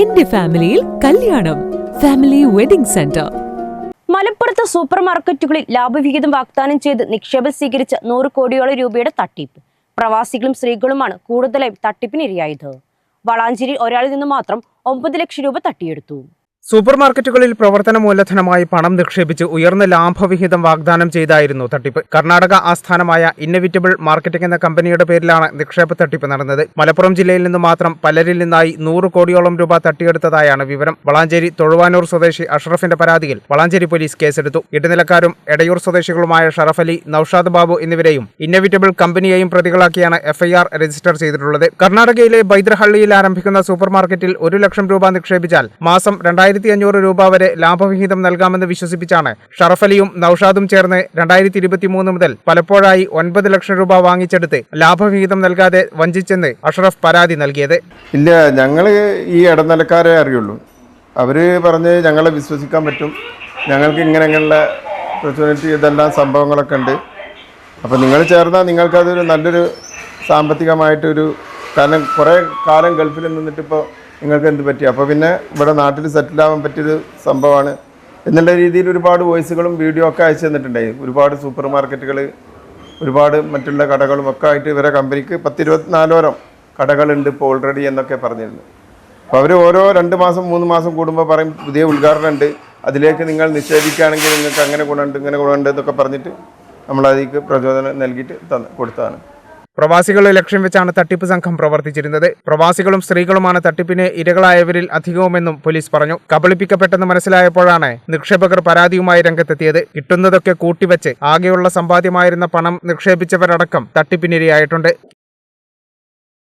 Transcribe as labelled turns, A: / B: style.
A: എന്റെ ഫാമിലിയിൽ കല്യാണം. ഫാമിലി വെഡിംഗ് സെന്റർ
B: മലപ്പുറത്ത് സൂപ്പർ മാർക്കറ്റുകളിൽ ലാഭവിഹിതം വാഗ്ദാനം ചെയ്ത് നിക്ഷേപം സ്വീകരിച്ച നൂറ് കോടിയോളം രൂപയുടെ തട്ടിപ്പ്. പ്രവാസികളും സ്ത്രീകളുമാണ് കൂടുതലായും തട്ടിപ്പിനിരയായത്. വളാഞ്ചേരി ഒരാളിൽ നിന്ന് മാത്രം ഒമ്പത് ലക്ഷം രൂപ തട്ടിയെടുത്തു.
C: സൂപ്പർ മാർക്കറ്റുകളിൽ പ്രവർത്തന മൂലധനമായി പണം നിക്ഷേപിച്ച് ഉയർന്ന ലാഭവിഹിതം വാഗ്ദാനം ചെയ്തായിരുന്നു തട്ടിപ്പ്. കർണാടക ആസ്ഥാനമായ ഇന്നവിറ്റബിൾ മാർക്കറ്റിംഗ് എന്ന കമ്പനിയുടെ പേരിലാണ് നിക്ഷേപ തട്ടിപ്പ് നടന്നത്. മലപ്പുറം ജില്ലയിൽ നിന്ന് മാത്രം പലരിൽ നിന്നായി നൂറ് കോടിയോളം രൂപ തട്ടിയെടുത്തതായാണ് വിവരം. വളാഞ്ചേരി തൊഴുവാനൂർ സ്വദേശി അഷ്റഫിന്റെ പരാതിയിൽ വളാഞ്ചേരി പോലീസ് കേസെടുത്തു. ഇടനിലക്കാരും എടയൂർ സ്വദേശികളുമായ ഷറഫ് അലി നൌഷാദ് ബാബു എന്നിവരെയും ഇന്നവിറ്റബിൾ കമ്പനിയെയും പ്രതികളാക്കിയാണ് എഫ്ഐആർ രജിസ്റ്റർ ചെയ്തിട്ടുള്ളത്. കർണാടകയിലെ ബൈദ്രഹള്ളിയിൽ ആരംഭിക്കുന്ന സൂപ്പർമാർക്കറ്റിൽ ഒരു ലക്ഷം രൂപ നിക്ഷേപിച്ചാൽ മാസം രണ്ടായിരത്തി അഞ്ഞൂറ് രൂപ വരെ ലാഭവിഹിതം നൽകാമെന്ന് വിശ്വസിപ്പിച്ചാണ് ഷറഫലിയും നൌഷാദും ചേർന്ന് രണ്ടായിരത്തി ഇരുപത്തിമൂന്ന് മുതൽ പലപ്പോഴായി ഒൻപത് ലക്ഷം രൂപ വാങ്ങിച്ചെടുത്ത് ലാഭവിഹിതം നൽകാതെ വഞ്ചിച്ചെന്ന് അഷ്റഫ് പരാതി നൽകിയത്.
D: ഇല്ല ഞങ്ങൾ ഈ ഇടനിലക്കാരെ അറിയുള്ളൂ. അവർ പറഞ്ഞ് ഞങ്ങളെ വിശ്വസിക്കാൻ പറ്റും. ഞങ്ങൾക്ക് ഇങ്ങനെ ഇങ്ങനെയുള്ള ഇതെല്ലാം സംഭവങ്ങളൊക്കെ ഉണ്ട്. അപ്പോൾ നിങ്ങൾ ചേർന്നാൽ നിങ്ങൾക്കതൊരു നല്ലൊരു സാമ്പത്തികമായിട്ടൊരു കാരണം കുറേ കാലം ഗൾഫിൽ നിന്നിട്ട് ഇപ്പോൾ നിങ്ങൾക്ക് എന്ത് പറ്റി? അപ്പോൾ പിന്നെ ഇവിടെ നാട്ടിൽ സെറ്റിൽ ആവാൻ പറ്റിയൊരു സംഭവമാണ്. എന്നുള്ള രീതിയിൽ ഒരുപാട് വോയിസുകളും വീഡിയോ ഒക്കെ അയച്ചു തന്നിട്ടുണ്ടായി. ഒരുപാട് സൂപ്പർ മാർക്കറ്റുകൾ ഒരുപാട് മറ്റുള്ള കടകളും ഒക്കെ ആയിട്ട് ഇവരെ കമ്പനിക്ക് പത്തിരുപത്തിനാലോരം കടകളുണ്ട് ഇപ്പോൾ ഓൾറെഡി എന്നൊക്കെ പറഞ്ഞിരുന്നു. അപ്പോൾ അവർ ഓരോ രണ്ട് മാസം മൂന്ന് മാസം കൂടുമ്പോൾ പറയും പുതിയ ഉദ്ഘാടനമുണ്ട് അതിലേക്ക് നിങ്ങൾ നിക്ഷേപിക്കുകയാണെങ്കിൽ നിങ്ങൾക്ക് അങ്ങനെ ഗുണമുണ്ട് ഇങ്ങനെ ഗുണമുണ്ട് എന്നൊക്കെ പറഞ്ഞിട്ട് നമ്മളതിലേക്ക് പ്രചോദനം നൽകിയിട്ട് തന്ന് കൊടുത്തതാണ്.
C: പ്രവാസികളെ ലക്ഷ്യം വെച്ചാണ് തട്ടിപ്പ് സംഘം പ്രവർത്തിച്ചിരുന്നത്. പ്രവാസികളും സ്ത്രീകളുമാണ് തട്ടിപ്പിന് ഇരകളായവരിൽ അധികവുമെന്നും പോലീസ് പറഞ്ഞു. കബളിപ്പിക്കപ്പെട്ടെന്ന് മനസ്സിലായപ്പോഴാണ് നിക്ഷേപകർ പരാതിയുമായി രംഗത്തെത്തിയത്. കിട്ടുന്നതൊക്കെ കൂട്ടിവെച്ച് ആകെയുള്ള സമ്പാദ്യമായിരുന്ന പണം നിക്ഷേപിച്ചവരടക്കം തട്ടിപ്പിനിരയായിട്ടുണ്ട്.